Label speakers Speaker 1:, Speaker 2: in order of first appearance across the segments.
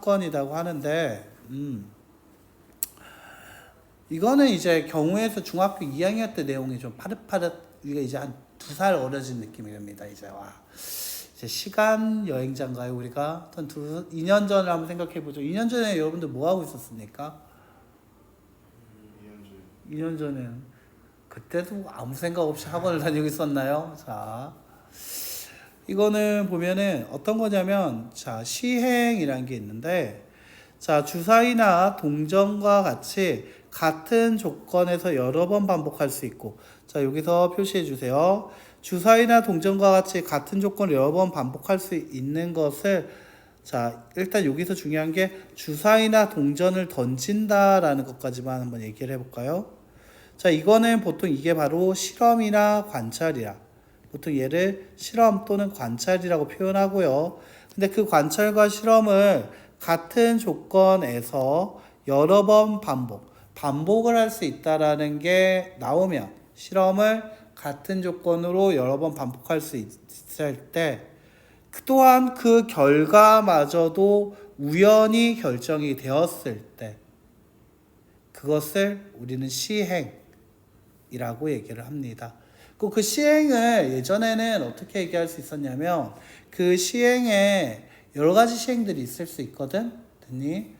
Speaker 1: 사건이라고 하는데 음. 이거는 이제 경우에서 중학교 2학년 때 내용이 좀 파릇파릇 우리가 이제 한 두 살 어려진 느낌이 듭니다. 이제 와 이제 시간 여행자인가요 우리가 한 두 2년 전을 한번 생각해 보죠. 2년 전에 여러분들 뭐 하고 있었습니까? 2년 전엔 그때도 아무 생각 없이 학원을 다니고 있었나요? 자, 이거는 보면은 어떤 거냐면 자 시행이라는 게 있는데 자 주사위나 동전과 같이 같은 조건에서 여러 번 반복할 수 있고 자 여기서 표시해 주세요. 주사위나 동전과 같이 같은 조건을 여러 번 반복할 수 있는 것을 자 일단 여기서 중요한 게 주사위나 동전을 던진다라는 것까지만 한번 얘기를 해볼까요? 자 이거는 보통 이게 바로 실험이나 관찰이야. 보통 얘를 실험 또는 관찰이라고 표현하고요. 근데 그 관찰과 실험을 같은 조건에서 여러 번 반복, 반복을 할 수 있다라는 게 나오면 실험을 같은 조건으로 여러 번 반복할 수 있을 때 또한 그 결과마저도 우연히 결정이 되었을 때 그것을 우리는 시행이라고 얘기를 합니다. 그, 그 시행을 예전에는 어떻게 얘기할 수 있었냐면 그 시행에 여러 가지 시행들이 있을 수 있거든. 됐니?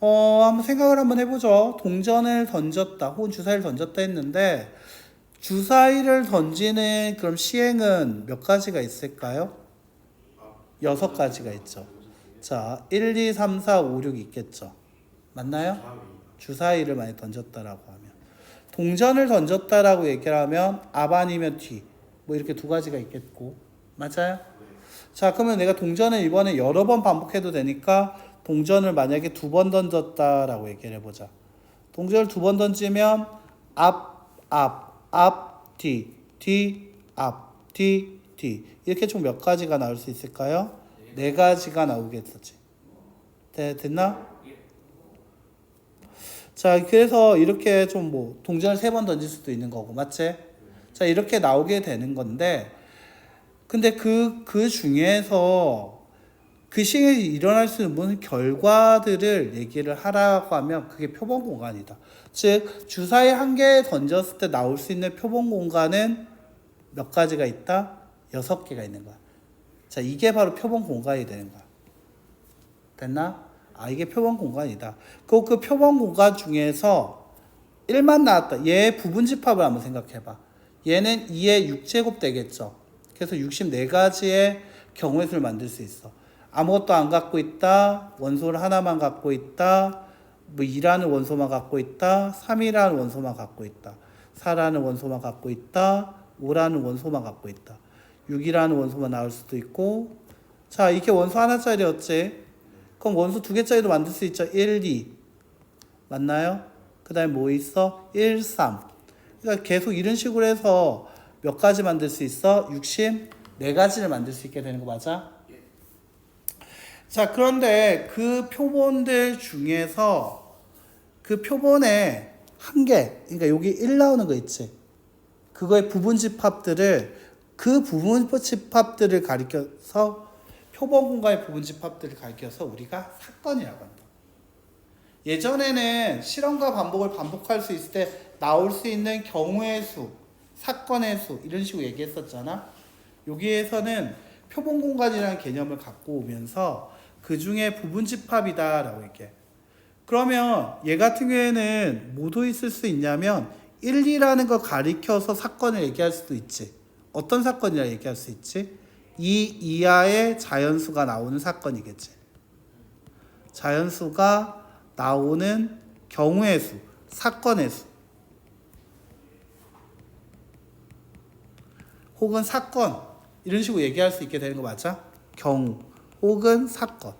Speaker 1: 어, 한번 생각을 한번 해보죠. 동전을 던졌다 혹은 주사위를 던졌다 했는데 주사위를 던지는 그럼 시행은 몇 가지가 있을까요? 여섯 가지가 있죠. 자, 1, 2, 3, 4, 5, 6 있겠죠. 맞나요? 주사위를 많이 던졌다라고 하면 동전을 던졌다라고 얘기를 하면 앞 아니면 뒤 뭐 이렇게 두 가지가 있겠고 맞아요? 자 그러면 내가 동전을 이번에 여러 번 반복해도 되니까 동전을 만약에 두 번 던졌다라고 얘기를 해보자 동전을 두 번 던지면 앞, 앞, 앞, 뒤, 뒤, 앞, 뒤, 뒤 이렇게 총 몇 가지가 나올 수 있을까요? 네 가지가 나오겠지 네, 됐나? 자, 그래서 이렇게 좀 뭐 동전을 세 번 던질 수도 있는 거고, 맞지? 자, 이렇게 나오게 되는 건데, 근데 그, 그 중에서 그 시행이 일어날 수 있는 결과들을 얘기를 하라고 하면 그게 표본 공간이다. 즉, 주사위 한 개 던졌을 때 나올 수 있는 표본 공간은 몇 가지가 있다? 여섯 개가 있는 거야. 자, 이게 바로 표본 공간이 되는 거야. 됐나? 아 이게 표본 공간이다. 그, 그 표본 공간 중에서 1만 나왔다. 얘 부분 집합을 한번 생각해봐. 얘는 2의 6제곱 되겠죠. 그래서 64가지의 경우의 수를 만들 수 있어. 아무것도 안 갖고 있다. 원소를 하나만 갖고 있다. 뭐 2라는 원소만 갖고 있다. 3이라는 원소만 갖고 있다. 4라는 원소만 갖고 있다. 5라는 원소만 갖고 있다. 6이라는 원소만 나올 수도 있고. 자, 이게 원소 하나짜리였지. 그럼 원소 두 개짜리도 만들 수 있죠. 1, 2. 맞나요? 그 다음에 뭐 있어? 1, 3. 그러니까 계속 이런 식으로 해서 몇 가지 만들 수 있어? 64가지를 만들 수 있게 되는 거 맞아? 자, 그런데 그 표본들 중에서 그 표본에 한 개, 그러니까 여기 1 나오는 거 있지? 그거의 부분 집합들을 그 부분 집합들을 가리켜서 표본 공간의 부분 집합들을 가리켜서 우리가 사건이라고 한다. 예전에는 실험과 반복을 반복할 수 있을 때 나올 수 있는 경우의 수, 사건의 수 이런 식으로 얘기했었잖아. 여기에서는 표본 공간이라는 개념을 갖고 오면서 그 중에 부분 집합이다라고 얘기해. 그러면 얘 같은 경우에는 뭐도 있을 수 있냐면 1, 2라는 걸 가리켜서 사건을 얘기할 수도 있지. 어떤 사건이라 얘기할 수 있지? 이 이하의 자연수가 나오는 사건이겠지. 자연수가 나오는 경우의 수, 사건의 수. 혹은 사건 이런 식으로 얘기할 수 있게 되는 거 맞아? 경우 혹은 사건.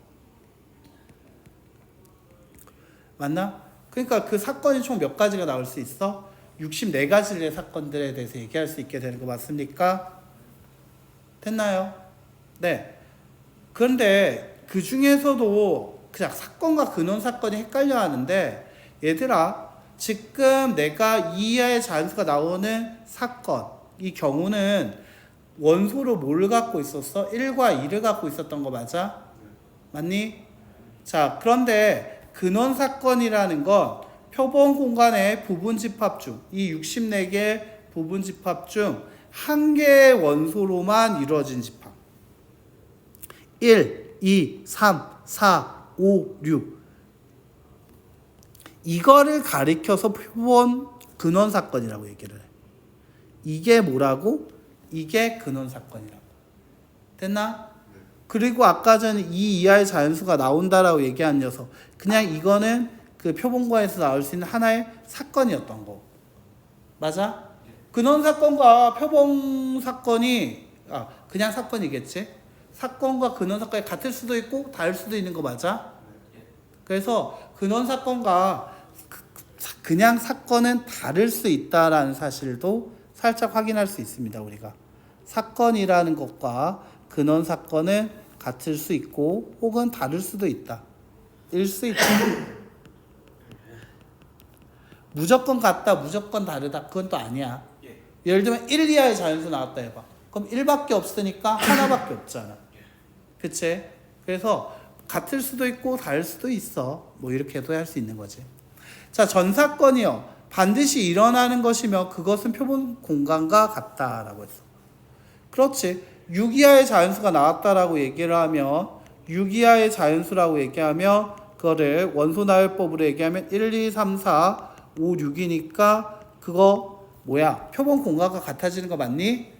Speaker 1: 맞나? 그러니까 그 사건이 총 몇 가지가 나올 수 있어? 64가지의 사건들에 대해서 얘기할 수 있게 되는 거 맞습니까? 됐나요? 네. 그런데 그 중에서도 그냥 사건과 근원 사건이 헷갈려 하는데 얘들아 지금 내가 이하의 자연수가 나오는 사건 이 경우는 원소로 뭘 갖고 있었어? 1과 2를 갖고 있었던 거 맞아? 맞니? 자, 그런데 근원 사건이라는 건 표본 공간의 부분 집합 중 이 64개 부분 집합 중 한 개의 원소로만 이루어진 집합. 1, 2, 3, 4, 5, 6. 이거를 가리켜서 표본 근원 사건이라고 얘기를 해. 이게 뭐라고? 이게 근원 사건이라고. 됐나? 그리고 아까 전에 이 이하의 자연수가 나온다라고 얘기한 녀석. 그냥 이거는 그 표본과에서 나올 수 있는 하나의 사건이었던 거. 맞아? 근원 사건과 표본 사건이 아, 그냥 사건이겠지? 사건과 근원 사건이 같을 수도 있고 다를 수도 있는 거 맞아? 그래서 근원 사건과 그냥 사건은 다를 수 있다라는 사실도 살짝 확인할 수 있습니다, 우리가. 사건이라는 것과 근원 사건은 같을 수 있고 혹은 다를 수도 있다. 일 수 있다. 무조건 같다, 무조건 다르다. 그건 또 아니야.
Speaker 2: 예.
Speaker 1: 예를 들면 1, 2하의 자연수 나왔다 해봐. 그럼 1밖에 없으니까 하나밖에 없잖아. 그치? 그래서 같을 수도 있고 다를 수도 있어. 뭐 이렇게도 할 수 있는 거지. 자, 전 사건이요. 반드시 일어나는 것이며 그것은 표본 공간과 같다라고 했어. 그렇지. 6 이하의 자연수가 나왔다라고 얘기를 하면 6 이하의 자연수라고 얘기하면 그거를 원소 나열법으로 얘기하면 1, 2, 3, 4, 5, 6이니까 그거 뭐야? 표본 공간과 같아지는 거 맞니?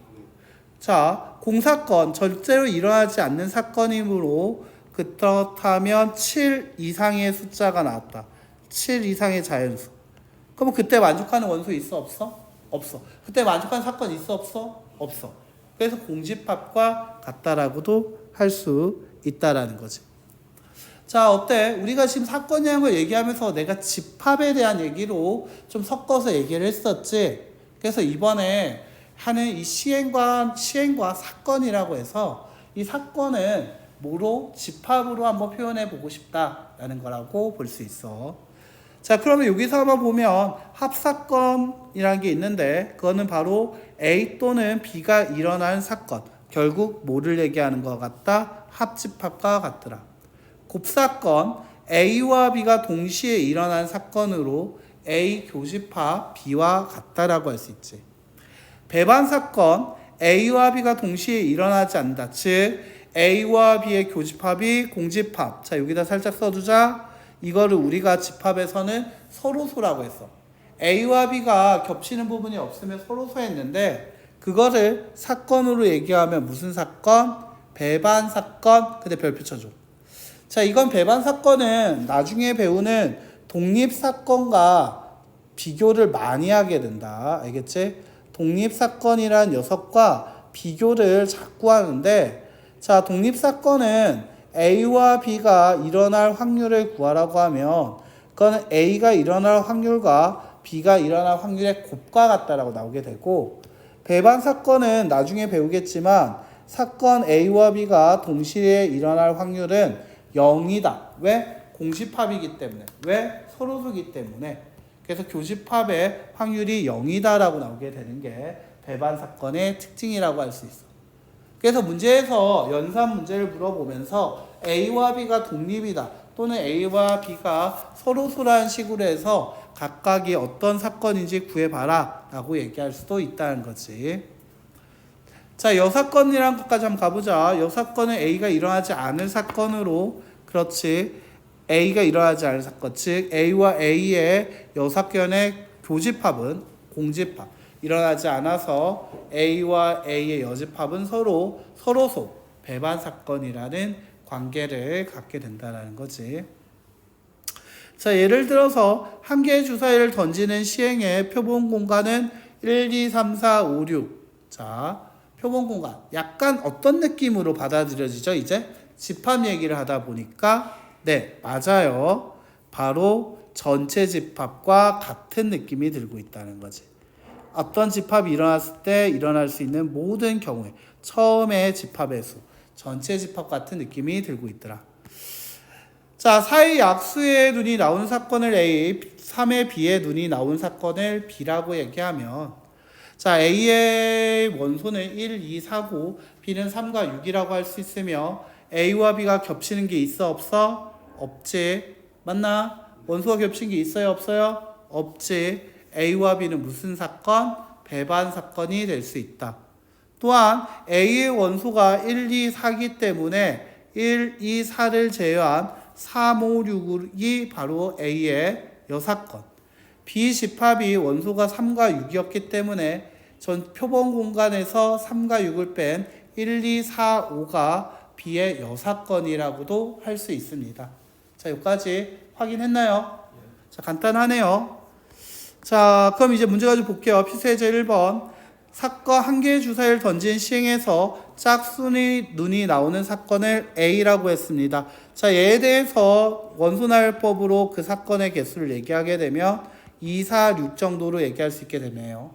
Speaker 1: 자, 공사건 절대로 일어나지 않는 사건이므로 그렇다면 7 이상의 숫자가 나왔다. 7 이상의 자연수. 그럼 그때 만족하는 원소 있어 없어? 없어. 그때 만족하는 사건 있어 없어? 없어. 그래서 공집합과 같다라고도 할 수 있다라는 거지. 자, 어때? 우리가 지금 사건이라는 걸 얘기하면서 내가 집합에 대한 얘기로 좀 섞어서 얘기를 했었지. 그래서 이번에 하는 이 시행과 시행과 사건이라고 해서 이 사건은 뭐로 집합으로 한번 표현해 보고 싶다라는 거라고 볼 수 있어. 자, 그러면 여기서 한번 보면 합사건이라는 게 있는데 그거는 바로 A 또는 B가 일어난 사건. 결국 뭐를 얘기하는 것 같다? 합집합과 같더라. 곱사건 A와 B가 동시에 일어난 사건으로 A 교집합 B와 같다라고 할 수 있지. 배반 사건 A와 B가 동시에 일어나지 않는다. 즉 A와 B의 교집합이 공집합. 자 여기다 살짝 써두자. 이거를 우리가 집합에서는 서로소라고 했어. A와 B가 겹치는 부분이 없으면 서로소 했는데 그거를 사건으로 얘기하면 무슨 사건? 배반 사건. 근데 별표 쳐줘. 자, 이건 배반 사건은 나중에 배우는 독립 사건과 비교를 많이 하게 된다. 알겠지? 독립 사건이란 녀석과 비교를 자꾸 하는데 자, 독립 사건은 A와 B가 일어날 확률을 구하라고 하면 그거는 A가 일어날 확률과 B가 일어날 확률의 곱과 같다라고 나오게 되고 배반 사건은 나중에 배우겠지만 사건 A와 B가 동시에 일어날 확률은 0이다. 왜? 공집합이기 때문에. 왜? 서로수기 때문에. 그래서 교집합의 확률이 0이다라고 나오게 되는 게 배반 사건의 특징이라고 할 수 있어. 그래서 문제에서 연산 문제를 물어보면서 A와 B가 독립이다. 또는 A와 B가 서로수라는 식으로 해서 각각이 어떤 사건인지 구해봐라. 라고 얘기할 수도 있다는 거지. 자, 여사건이란 것까지 한번 가보자. 여사건은 A가 일어나지 않을 사건으로, 그렇지. A가 일어나지 않을 사건, 즉 A와 A의 여사건의 교집합은 공집합. 일어나지 않아서 A와 A의 여집합은 서로 서로소 배반 사건이라는 관계를 갖게 된다는 거지. 자, 예를 들어서 한 개의 주사위를 던지는 시행의 표본 공간은 1, 2, 3, 4, 5, 6. 자, 표본 공간. 약간 어떤 느낌으로 받아들여지죠, 이제? 집합 얘기를 하다 보니까, 네, 맞아요. 바로 전체 집합과 같은 느낌이 들고 있다는 거지. 어떤 집합이 일어났을 때 일어날 수 있는 모든 경우에 처음에 집합의 수, 전체 집합 같은 느낌이 들고 있더라. 자, 4의 약수의 눈이 나온 사건을 A, 3의 B의 눈이 나온 사건을 B라고 얘기하면 자, A의 원소는 1, 2, 4고 B는 3과 6이라고 할 수 있으며 A와 B가 겹치는 게 있어 없어? 없지. 맞나? 원소가 겹친 게 있어요? 없어요? 없지. A와 B는 무슨 사건? 배반 사건이 될 수 있다. 또한 A의 원소가 1, 2, 4기 때문에 1, 2, 4를 제외한 3, 5, 6이 바로 A의 여사건. B 집합이 원소가 3과 6이었기 때문에 전 표본 공간에서 3과 6을 뺀 1, 2, 4, 5가 B의 여사건이라고도 할 수 있습니다. 자, 여기까지 확인했나요? 자, 간단하네요. 자, 그럼 이제 문제 가지고 볼게요. 피세제 1번. 사건 한 개의 주사위를 던진 시행에서 짝순이 눈이 나오는 사건을 A라고 했습니다. 자, 얘에 대해서 원소나열법으로 그 사건의 개수를 얘기하게 되면 2, 4, 6 정도로 얘기할 수 있게 되네요.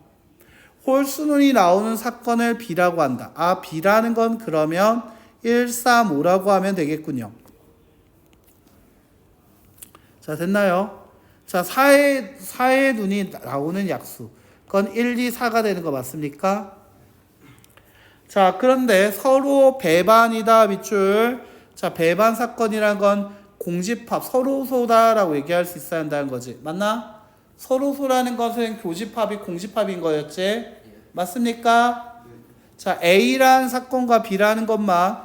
Speaker 1: 홀수눈이 나오는 사건을 B라고 한다. 아, B라는 건 그러면 1, 3, 5라고 하면 되겠군요. 자, 됐나요? 자, 4의, 4의 눈이 나오는 약수. 그건 1, 2, 4가 되는 거 맞습니까? 자, 그런데 서로 배반이다, 밑줄. 자, 배반 사건이란 건 공집합, 서로소다라고 얘기할 수 있어야 한다는 거지. 맞나? 서로소라는 것은 교집합이 공집합인 거였지. 맞습니까? 자, A라는 사건과 B라는 것만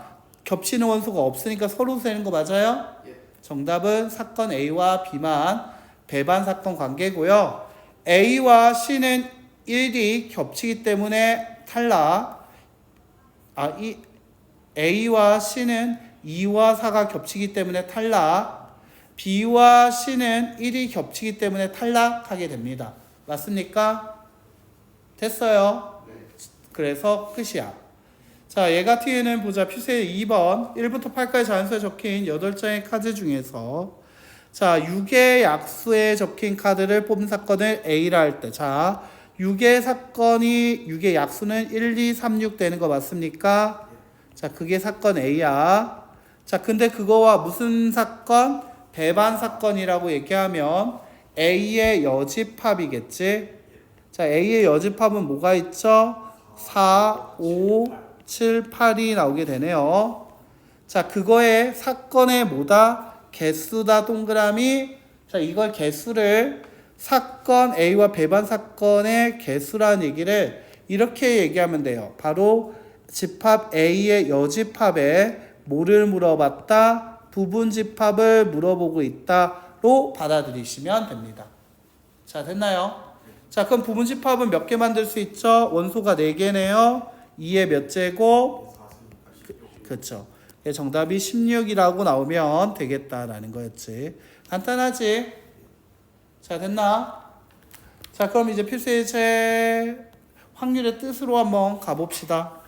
Speaker 1: 겹치는 원소가 없으니까 서로 되는 거 맞아요? 정답은 사건 A와 B만 배반 사건 관계고요. A와 C는 1이 겹치기 때문에 탈락. 아, 이 A와 C는 2와 4가 겹치기 때문에 탈락. B와 C는 1이 겹치기 때문에 탈락하게 됩니다. 맞습니까? 됐어요. 그래서 끝이야. 자, 얘 같은 경우에는 보자. 퓨세 2번 1부터 8까지 자연수에 적힌 8장의 카드 중에서 자, 6의 약수에 적힌 카드를 뽑은 사건을 A라 할 때. 자, 6의 사건이 6의 약수는 1, 2, 3, 6 되는 거 맞습니까? 자, 그게 사건 A야. 자, 근데 그거와 무슨 사건? 배반 사건이라고 얘기하면 A의 여집합이겠지. 자, A의 여집합은 뭐가 있죠? 4, 5, 7, 8이 나오게 되네요. 자, 그거의 사건의 뭐다? 개수다 동그라미. 자, 이걸 개수를 사건 A와 배반 사건의 개수라는 얘기를 이렇게 얘기하면 돼요. 바로 집합 A의 여집합에 뭐를 물어봤다? 부분 집합을 물어보고 있다로 받아들이시면 됩니다. 자, 됐나요? 자, 그럼 부분 집합은 몇 개 만들 수 있죠? 원소가 4개네요. 2의 몇 제곱? 그렇죠. 예, 정답이 16이라고 나오면 되겠다라는 거였지. 간단하지? 자, 됐나? 자, 그럼 이제 필수예제 확률의 뜻으로 한번 가봅시다.